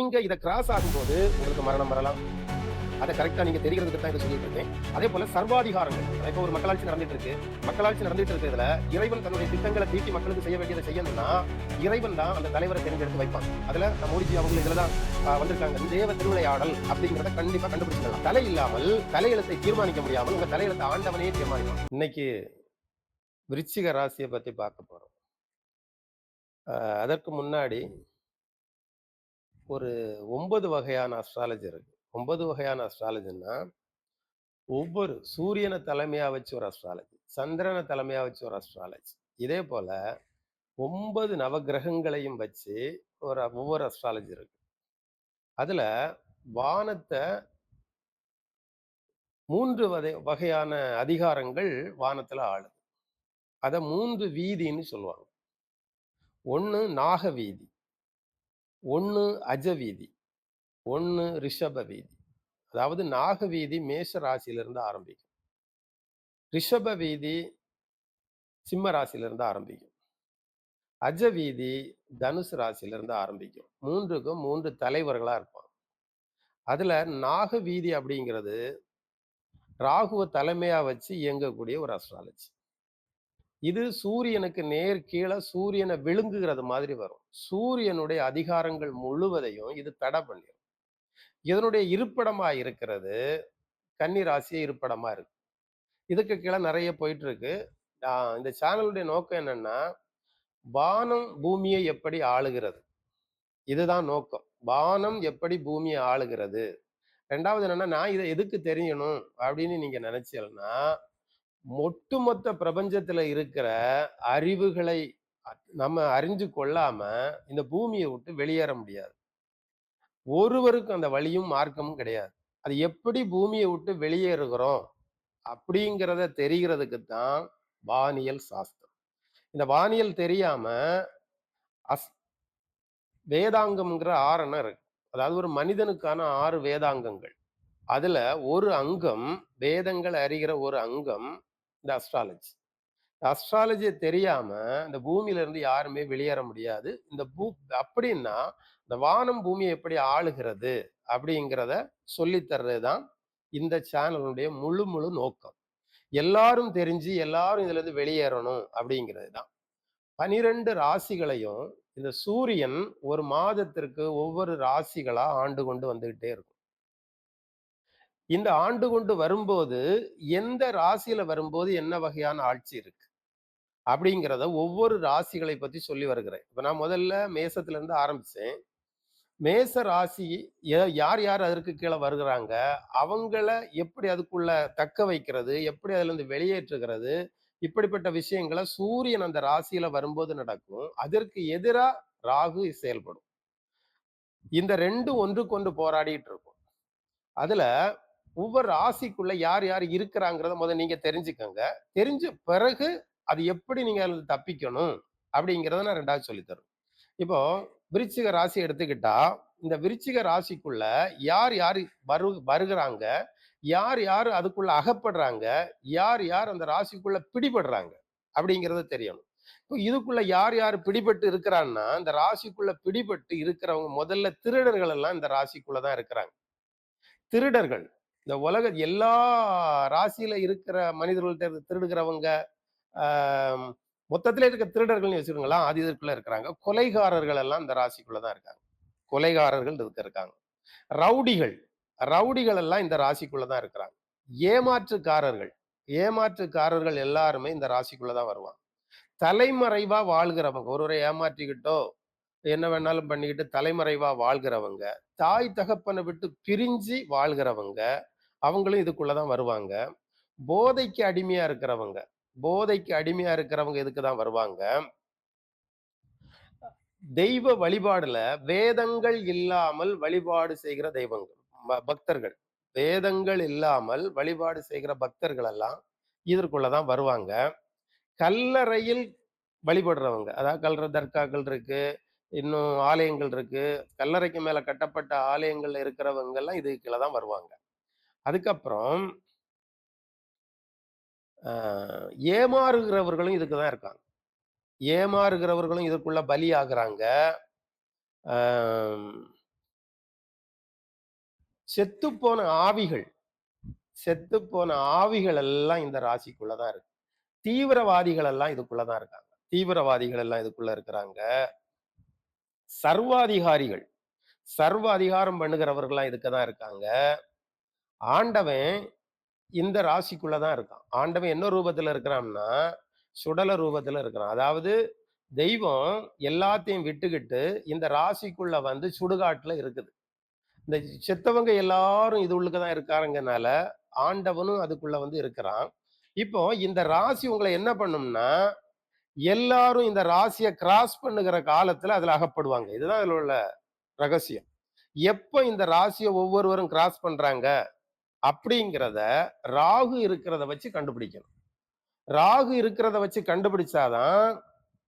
நீங்க இதை கிராஸ் ஆகும்போது உங்களுக்கு மரணம் வரலாம். அதை கரெக்டா நீங்க தெரிகிறதுக்கு தான் இதை சொல்லிட்டு இருக்கேன். அதே போல சர்வாதிகாரங்கள். இப்போ ஒரு மக்களாட்சி நடந்துட்டு இருக்கு. மக்களாட்சி நடந்துட்டு இருக்கிறதுல இறைவன் தன்னுடைய திட்டங்களை தீட்டி மக்களுக்கு செய்ய வேண்டியதை செய்யணும்னா இறைவன் தான் அந்த தலைவரை தேர்ந்தெடுத்து வைப்பான். அதுல நம்ம மோடிஜி அவங்க இதுல தான் வந்திருக்காங்க. தேவ திருவிளையாடல் அப்படிங்கிறத கண்டிப்பா கண்டுபிடிச்சிடலாம். தலை இல்லாமல் தலையெழுத்தை தீர்மானிக்க முடியாமல் உங்க தலையெழுத்தை ஆண்டவனே தீர்மானிப்பான். இன்னைக்கு விருச்சிக ராசியை பத்தி பார்க்க போறோம். ஆஹ், அதற்கு முன்னாடி ஒரு ஒன்பது வகையான அஸ்ட்ராலஜி இருக்கு. ஒன்பது வகையான அஸ்ட்ராலஜின்னா ஒவ்வொரு சூரியனை தலைமையா வச்சு ஒரு அஸ்ட்ராலஜி சந்திரனை தலைமையாக வச்சு ஒரு அஸ்ட்ராலஜி இதே போல ஒன்பது நவகிரகங்களையும் வச்சு ஒரு ஒவ்வொரு அஸ்ட்ராலஜி இருக்கு. அதுல வானத்தை மூன்று வகை வகையான அதிகாரங்கள் வானத்துல ஆளுது. அத மூன்று வீதின்னு சொல்லுவாங்க. ஒன்று நாக வீதி ஒன்று அஜ வீதி ரிஷப வீதி அதாவது நாக வீதி மேஷ ராசியிலிருந்து ஆரம்பிக்கும். ரிஷப வீதி சிம்ம ராசியிலிருந்து ஆரம்பிக்கும். அஜ வீதி தனுசு ராசியிலிருந்து ஆரம்பிக்கும். மூன்றுக்கும் மூன்று தலைவர்களாக இருப்பாங்க. அதில் நாக வீதி அப்படிங்கிறது ராகுவ தலைமையாக வச்சு இயங்கக்கூடிய ஒரு அஸ்ட்ராலஜி இது சூரியனுக்கு நேர் கீழே சூரியனை விழுங்குகிறது மாதிரி வரும். சூரியனுடைய அதிகாரங்கள் முழுவதையும் இது தடை பண்ணிடும் இதனுடைய இருப்பிடமா இருக்கிறது கன்னி ராசியே இருப்பிடமா இருக்கு. இதுக்கு கீழே நிறைய போயிட்டு இருக்கு இந்த சேனலுடைய நோக்கம் என்னன்னா வானம் பூமியை எப்படி ஆளுகிறது? இதுதான் நோக்கம். வானம் எப்படி பூமியை ஆளுகிறது? ரெண்டாவது என்னன்னா நான் இதை எதுக்கு தெரியணும் அப்படின்னு நீங்க நினைச்சீங்கன்னா ஒட்டுமொத்த பிரபஞ்சத்துல இருக்கிற அறிவுகளை நம்ம அறிஞ்சு கொள்ளாம இந்த பூமியை விட்டு வெளியேற முடியாது. ஒருவருக்கும் அந்த வழியும் மார்க்கமும் கிடையாது. அது எப்படி பூமியை விட்டு வெளியேறுகிறோம் அப்படிங்கிறத தெரிகிறதுக்கு தான் வானியல் சாஸ்திரம். இந்த வானியல் தெரியாம அஸ் வேதாங்கம்ங்கிற ஆறெண்ணம் இருக்கு. அதாவது ஒரு மனிதனுக்கான ஆறு வேதாங்கங்கள். அதுல ஒரு அங்கம் வேதங்கள் அறிகிற ஒரு அங்கம் இந்த அஸ்ட்ராலஜி அஸ்ட்ராலஜியை தெரியாம இந்த பூமியில இருந்து யாருமே வெளியேற முடியாது. இந்த பூ அப்படின்னா இந்த வானம் பூமியை எப்படி ஆளுகிறது அப்படிங்கிறத சொல்லித் தர்றது தான் இந்த சேனலுடைய முழு முழு நோக்கம். எல்லாரும் தெரிஞ்சு எல்லாரும் இதுல இருந்து வெளியேறணும் அப்படிங்கிறது தான் பனிரெண்டு ராசிகளையும் இந்த சூரியன் ஒரு மாதத்திற்கு ஒவ்வொரு ராசிகளா ஆண்டு கொண்டு வந்துகிட்டே இருக்கும். இந்த ஆண்டு கொண்டு வரும்போது எந்த ராசியில வரும்போது என்ன வகையான ஆட்சி இருக்கு? அப்படிங்கிறத ஒவ்வொரு ராசிகளை பத்தி சொல்லி வருகிறேன். இப்ப நான் முதல்ல மேசத்துல இருந்து ஆரம்பிச்சேன். மேச ராசி யார் யார் அதற்கு கீழே வருகிறாங்க? அவங்கள எப்படி அதுக்குள்ள தக்க வைக்கிறது? எப்படி அதுல இருந்து வெளியேற்றுகிறது? இப்படிப்பட்ட விஷயங்களை சூரியன் அந்த ராசியில வரும்போது நடக்கும். அதற்கு எதிராக ராகு செயல்படும். இந்த ரெண்டு ஒன்றுக்கொன்று போராடிட்டு இருக்கும். அதுல ஒவ்வொரு ராசிக்குள்ள யார் யார் இருக்கிறாங்கிறத முதல்ல நீங்க தெரிஞ்சுக்கங்க. தெரிஞ்ச பிறகு அது எப்படி நீங்க அதில் தப்பிக்கணும் அப்படிங்கிறத நான் ரெண்டாவது சொல்லித்தரும் இப்போ விருச்சிக ராசி எடுத்துக்கிட்டா இந்த விருச்சிக ராசிக்குள்ள யார் யார் வரு வருகிறாங்க யார் யார் அதுக்குள்ள அகப்படுறாங்க யார் யார் அந்த ராசிக்குள்ள பிடிபடுறாங்க அப்படிங்கிறத தெரியணும். இப்போ இதுக்குள்ள யார் யார் பிடிபட்டு இருக்கிறான்னா இந்த ராசிக்குள்ள பிடிபட்டு இருக்கிறவங்க முதல்ல திருடர்கள் எல்லாம் இந்த ராசிக்குள்ள தான் இருக்கிறாங்க. திருடர்கள். இந்த உலக எல்லா ராசியில இருக்கிற மனிதர்கள்ட்ட இருந்து திருடுகிறவங்க மொத்தத்திலே இருக்க திருடர்கள்னு வச்சுக்கோங்களா அது இதற்குள்ள இருக்கிறாங்க. கொலைகாரர்கள் எல்லாம் இந்த ராசிக்குள்ள தான் இருக்காங்க. கொலைகாரர்கள் இதுக்கு இருக்காங்க. ரவுடிகள் ரவுடிகள் எல்லாம் இந்த ராசிக்குள்ள தான் இருக்கிறாங்க. ஏமாற்றுக்காரர்கள் ஏமாற்றுக்காரர்கள் எல்லாருமே இந்த ராசிக்குள்ள தான் வருவாங்க. தலைமறைவா வாழ்கிறவங்க ஒருவரை ஏமாற்றிக்கிட்டோ என்ன வேணாலும் பண்ணிக்கிட்டு தலைமறைவா வாழ்கிறவங்க தாய் தகப்பனை விட்டு பிரிஞ்சு வாழ்கிறவங்க அவங்களும் இதுக்குள்ளதான் வருவாங்க. போதைக்கு அடிமையா இருக்கிறவங்க போதைக்கு அடிமையா இருக்கிறவங்க இதுக்கு தான் வருவாங்க? தெய்வ வழிபாடுல வேதங்கள் இல்லாமல் வழிபாடு செய்கிற தெய்வங்கள் பக்தர்கள். வேதங்கள் இல்லாமல் வழிபாடு செய்கிற பக்தர்கள் எல்லாம் இதற்குள்ளதான் வருவாங்க. கல்லறையில் வழிபடுறவங்க அதாவது கல்ற தர்காக்கள் இருக்கு இன்னும் ஆலயங்கள் இருக்கு கல்லறைக்கு மேல கட்டப்பட்ட ஆலயங்கள்ல இருக்கிறவங்க எல்லாம் இதுக்குள்ள தான் வருவாங்க. அதுக்கப்புறம் ஆஹ், ஏமாறுகிறவர்களும் இதுக்கு தான் இருக்காங்க. ஏமாறுகிறவர்களும் இதுக்குள்ள பலி ஆகுறாங்க. செத்துப்போன ஆவிகள் செத்துப்போன ஆவிகள் எல்லாம் இந்த ராசிக்குள்ள தான் இருக்கு. தீவிரவாதிகள் எல்லாம் இதுக்குள்ள தான் இருக்காங்க. தீவிரவாதிகள் எல்லாம் இதுக்குள்ள இருக்கிறாங்க. சர்வாதிகாரிகள் சர்வ அதிகாரம் பண்ணுகிறவர்கள்லாம் இதுக்கு தான் இருக்காங்க. ஆண்டவன் இந்த ராசிக்குள்ள தான் இருக்கான். ஆண்டவன் என்ன ரூபத்துல இருக்கிறான்னா சுடல ரூபத்துல இருக்கிறான். அதாவது தெய்வம் எல்லாத்தையும் விட்டுக்கிட்டு இந்த ராசிக்குள்ள வந்து சுடுகாட்டுல இருக்குது. இந்த செத்தவங்க எல்லாரும் இது உள்ளுக்கு தான் இருக்காருங்கனால ஆண்டவனும் அதுக்குள்ள வந்து இருக்கிறான். இப்போ இந்த ராசி உங்களை என்ன பண்ணும்னா எல்லாரும் இந்த ராசியை கிராஸ் பண்ணுகிற காலத்துல அதுல அகப்படுவாங்க. இதுதான் அதுல உள்ள ரகசியம். எப்போ இந்த ராசியை ஒவ்வொருவரும் கிராஸ் பண்றாங்க? அப்படிங்கிறத ராகு இருக்கிறத வச்சு கண்டுபிடிக்கணும். ராகு இருக்கிறத வச்சு கண்டுபிடிச்சாதான்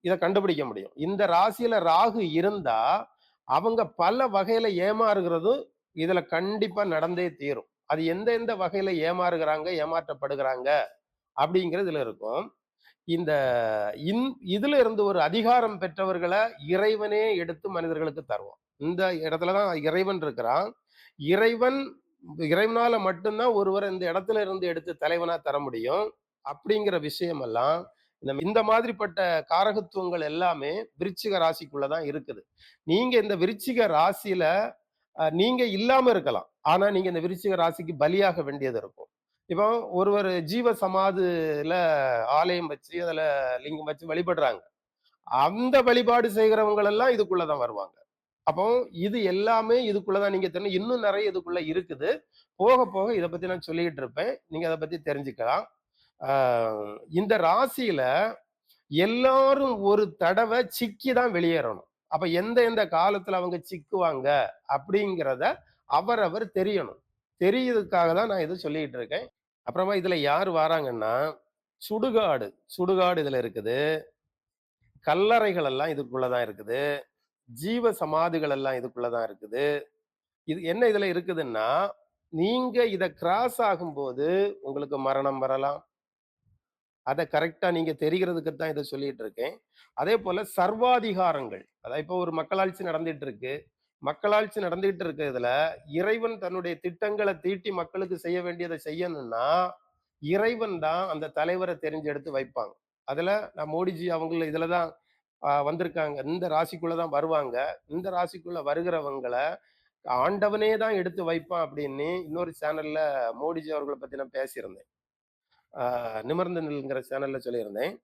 இதை கண்டுபிடிக்க முடியும். இந்த ராசியில ராகு இருந்தா அவங்க பல வகையில ஏமாறுகிறதும் இதுல கண்டிப்பா நடந்தே தீரும். அது எந்த எந்த வகையில ஏமாறுகிறாங்க ஏமாற்றப்படுகிறாங்க அப்படிங்கிறது இதுல இருக்கும். இந்த இன் இதுல இருந்து ஒரு அதிகாரம் பெற்றவர்களை இறைவனே எடுத்து மனிதர்களுக்கு தருவோம் இந்த இடத்துலதான் இறைவன் இருக்கிறான். இறைவன் இறைவனால மட்டும்தான் ஒருவர் இந்த இடத்துல இருந்து எடுத்து தலைவனா தர முடியும். அப்படிங்கிற விஷயம் எல்லாம் இந்த இந்த மாதிரிப்பட்ட காரகத்துவங்கள் எல்லாமே விருச்சிக ராசிக்குள்ளதான் இருக்குது. நீங்க இந்த விருச்சிக ராசியில நீங்க இல்லாம இருக்கலாம். ஆனா நீங்க இந்த விருச்சிக ராசிக்கு பலியாக வேண்டியது இருக்கும். இப்போ ஒருவர் ஜீவ சமாதியில ஆலயம் வச்சு அதுல லிங்கம் வச்சு வழிபடுறாங்க. அந்த வழிபாடு செய்கிறவங்க எல்லாம் இதுக்குள்ளதான் வருவாங்க. அப்போ இது எல்லாமே இதுக்குள்ளதான் நீங்க தெரியும் இன்னும் நிறைய இதுக்குள்ள இருக்குது. போக போக இதை பத்தி நான் சொல்லிக்கிட்டு இருப்பேன். நீங்க அதை பத்தி தெரிஞ்சுக்கலாம். இந்த ராசியில எல்லாரும் ஒரு தடவை சிக்கி தான் வெளியேறணும். அப்ப எந்த எந்த காலத்துல அவங்க சிக்குவாங்க அப்படிங்கிறத அவரவர் தெரியணும். தெரியறதுக்காக தான் நான் இதை சொல்லிக்கிட்டு இருக்கேன். அப்புறமா இதுல யார் வராங்கன்னா சுடுகாடு சுடுகாடு இதுல இருக்குது. கல்லறைகள் எல்லாம் இதுக்குள்ளதான் இருக்குது. ஜீவ சமாதிகள் எல்லாம் இதுக்குள்ளதான் இருக்குது. இது என்ன இதுல இருக்குதுன்னா நீங்க இதை கிராஸ் ஆகும்போது உங்களுக்கு மரணம் வரலாம். அதை கரெக்டா நீங்க தெரிகிறதுக்கு தான் இதை சொல்லிட்டு இருக்கேன். அதே போல சர்வாதிகாரங்கள் அதாவது இப்போ ஒரு மக்களாட்சி நடந்துட்டு இருக்கு. மக்களாட்சி நடந்துகிட்டு இருக்கிறதுல இறைவன் தன்னுடைய திட்டங்களை தீட்டி மக்களுக்கு செய்ய வேண்டியதை செய்யணும்னா இறைவன் தான் அந்த தலைவரை தெரிஞ்செடுத்து வைப்பாங்க. அதுல நான் மோடிஜி அவங்கள இதில் தான் வந்திருக்காங்க. இந்த ராசிக்குள்ள தான் வருவாங்க. இந்த ராசிக்குள்ள வருகிறவங்களை ஆண்டவனே தான் எடுத்து வைப்பான் அப்படின்னு இன்னொரு சேனல்ல மோடிஜி அவர்களை பத்தி நான் பேசியிருந்தேன். நிமிர்ந்து நில்ங்கிற சேனல்ல சொல்லியிருந்தேன்.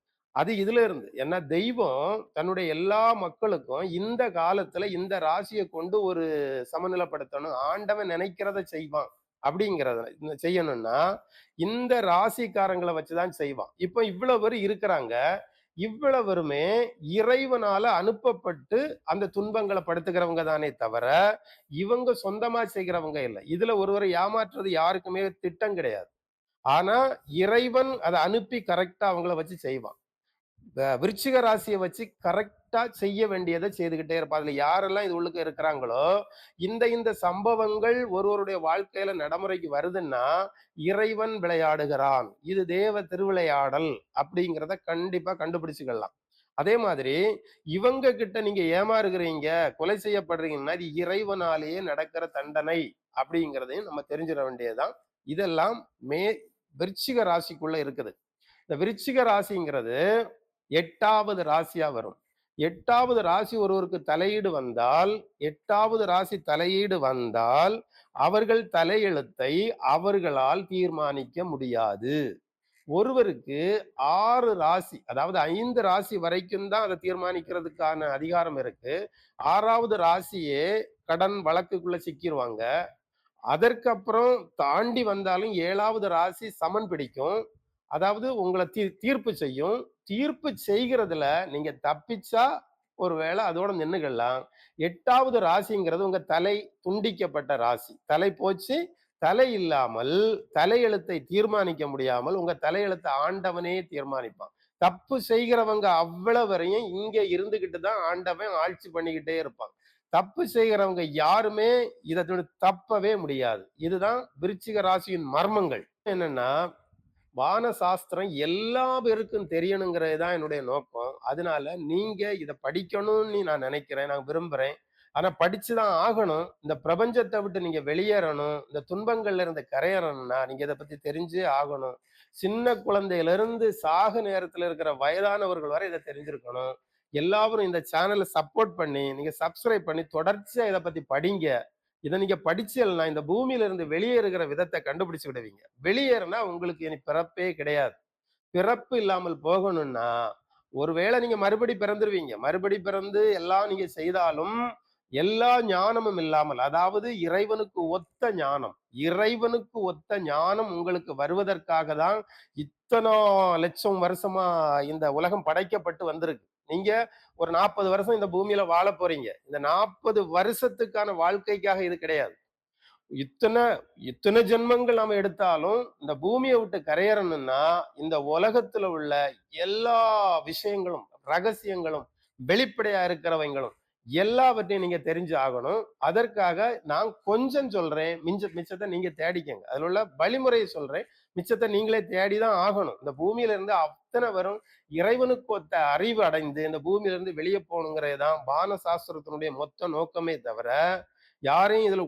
அது இதுல இருந்து ஏன்னா தெய்வம் தன்னுடைய எல்லா மக்களுக்கும் இந்த காலத்துல இந்த ராசியை கொண்டு ஒரு சமநிலைப்படுத்தணும் ஆண்டவன் நினைக்கிறத செய்வான் அப்படிங்கிறத இந்த செய்யணும்னா இந்த ராசிக்காரங்களை வச்சுதான் செய்வான். இப்போ இவ்வளவு பேர் இருக்கிறாங்க. இவ்வளவருமே இறைவனால அனுப்பப்பட்டு அந்த துன்பங்களை படுத்துக்கிறவங்க தானே தவிர இவங்க சொந்தமா செய்கிறவங்க இல்லை. இதுல ஒருவரை ஏமாற்றுறது யாருக்குமே திட்டம் கிடையாது. ஆனா இறைவன் அதை அனுப்பி கரெக்டா அவங்கள வச்சு செய்வான். விருச்சிக ராசியை வச்சு கரெக்டா செய்ய வேண்டியதை செய்துகிட்டே இருப்பான் அதுல யாரெல்லாம் இது உள்ளுக்கு இருக்கிறாங்களோ இந்த இந்த சம்பவங்கள் ஒருவருடைய வாழ்க்கையில நடைமுறைக்கு வருதுன்னா இறைவன் விளையாடுகிறான். இது தேவ திருவிளையாடல் அப்படிங்கிறத கண்டிப்பா கண்டுபிடிச்சுக்கலாம். அதே மாதிரி இவங்க கிட்ட நீங்க ஏமாறுகிறீங்க கொலை செய்யப்படுறீங்கன்னா இது இறைவனாலேயே நடக்கிற தண்டனை அப்படிங்கிறதையும் நம்ம தெரிஞ்சிட வேண்டியதுதான். இதெல்லாம் மே விருச்சிக ராசிக்குள்ள இருக்குது. இந்த விருச்சிக ராசிங்கிறது எட்டாவது ராசியா வரும். எட்டாவது ராசி ஒருவருக்கு தலையீடு வந்தால் எட்டாவது ராசி தலையீடு வந்தால் அவர்கள் தலையெழுத்தை அவர்களால் தீர்மானிக்க முடியாது. ஒருவருக்கு ஆறு ராசி அதாவது ஐந்து ராசி வரைக்கும் தான் அதை தீர்மானிக்கிறதுக்கான அதிகாரம் இருக்கு. ஆறாவது ராசியே கடன் வழக்குக்குள்ள சிக்கிடுவாங்க அதற்கப்புறம் தாண்டி வந்தாலும் ஏழாவது ராசி சமன் பிடிக்கும். அதாவது உங்களை தீ தீர்ப்பு செய்யும். தீர்ப்பு செய்கிறதுல நீங்க தப்பிச்சா ஒருவேளை அதோட நின்னுக்கலாம் எட்டாவது ராசிங்கிறது உங்க தலை துண்டிக்கப்பட்ட ராசி. தலை போச்சு தலை இல்லாமல் தலையெழுத்தை தீர்மானிக்க முடியாமல் உங்க தலையெழுத்தை ஆண்டவனே தீர்மானிப்பான். தப்பு செய்கிறவங்க அவ்வளவு வரையும் இங்க இருந்துகிட்டு தான் ஆண்டவன் ஆட்சி பண்ணிக்கிட்டே இருப்பான். தப்பு செய்கிறவங்க யாருமே இதை தப்பவே முடியாது. இதுதான் விருச்சிக ராசியின் மர்மங்கள். என்னன்னா வான சாஸ்திரம் எல்லா பேருக்கும் தெரியணுங்கிறது தான் என்னுடைய நோக்கம் அதனால நீங்க இதை படிக்கணும்னு நான் நினைக்கிறேன் நான் விரும்புறேன் ஆனா படிச்சுதான் ஆகணும். இந்த பிரபஞ்சத்தை விட்டு நீங்க வெளியேறணும். இந்த துன்பங்கள்ல இருந்து கரையறணும்னா நீங்க இதை பத்தி தெரிஞ்சே ஆகணும். சின்ன குழந்தையிலிருந்து சாகு நேரத்துல இருக்கிற வயதானவர்கள் வரை இதை தெரிஞ்சிருக்கணும். எல்லாரும் இந்த சேனலை சப்போர்ட் பண்ணி, நீங்க சப்ஸ்கிரைப் பண்ணி தொடர்ச்சியா இதை பத்தி படிங்க. இதை நீங்க படிச்சல்னா இந்த பூமியில இருந்து வெளியேறுகிற விதத்தை கண்டுபிடிச்சு விடுவீங்க. வெளியேறினா உங்களுக்கு இனி பிறப்பே கிடையாது. பிறப்பு இல்லாமல் போகணும்னா, ஒருவேளை நீங்க மறுபடி பிறந்துருவீங்க. மறுபடி பிறந்து எல்லாம் நீங்க செய்தாலும், எல்லா ஞானமும் இல்லாமல், அதாவது இறைவனுக்கு ஒத்த ஞானம். இறைவனுக்கு ஒத்த ஞானம் உங்களுக்கு வருவதற்காக தான் இத்தனை லட்சம் வருஷமா இந்த உலகம் படைக்கப்பட்டு வந்திருக்கு. நீங்க ஒரு 40 வருஷம் இந்த பூமியில வாழப் போறீங்க. இந்த 40 வருஷத்துக்கான வாழ்க்கைக்காக இது கிடையாது. இத்தனை இத்தனை ஜென்மங்கள் நாம எடுத்தாலும், இந்த பூமியை விட்டு கரையறணும்னா இந்த உலகத்துல உள்ள எல்லா விஷயங்களும், ரகசியங்களும், வெளிப்படையா இருக்கிறவங்களும் எல்லாவற்றையும் நீங்க தெரிஞ்சு ஆகணும். அதற்காக நான் கொஞ்சம் சொல்றேன். மிஞ்ச மிச்சத்தை நீங்க தேடிக்கங்க. அதுல உள்ள வழிமுறையை சொல்றேன். மிச்சத்தை நீங்களே தேடி தான் ஆகணும். இந்த பூமியில இருந்து அத்தனை வரும் இறைவனுக்கு ஒத்த அறிவு அடைந்து, இந்த பூமியில இருந்து வெளியே போகணுங்கிறது தான் வான சாஸ்திரத்தினுடைய மொத்த நோக்கமே தவிர, யாரையும் இதுல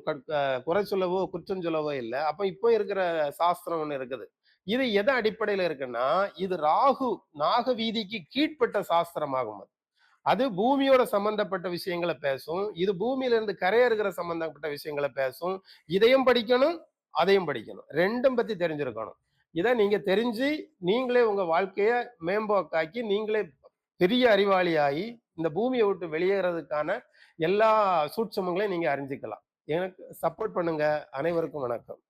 குறை சொல்லவோ, குற்றம் சொல்லவோ இல்லை அப்ப இப்போ இருக்கிற சாஸ்திரம் ஒண்ணு இருக்குது. இது எதை அடிப்படையில இருக்குன்னா, இது ராகு, நாக வீதிக்கு கீழ்ப்பட்ட சாஸ்திரமாகும் அது. அது பூமியோட சம்பந்தப்பட்ட விஷயங்கள பேசும். இது பூமியில இருந்து கரையேறுகிற சம்பந்தப்பட்ட விஷயங்கள பேசும். இதையும் படிக்கணும், அதையும் படிக்கணும். ரெண்டும் பத்தி தெரிஞ்சிருக்கணும். இதை நீங்க தெரிஞ்சு, நீங்களே உங்க வாழ்க்கைய மேம்போக்காக்கி, நீங்களே பெரிய அறிவாளியாகி இந்த பூமியை விட்டு வெளியேறதுக்கான எல்லா சூட்சமங்களையும் நீங்க அறிஞ்சுக்கலாம். எனக்கு சப்போர்ட் பண்ணுங்க. அனைவருக்கும் வணக்கம்.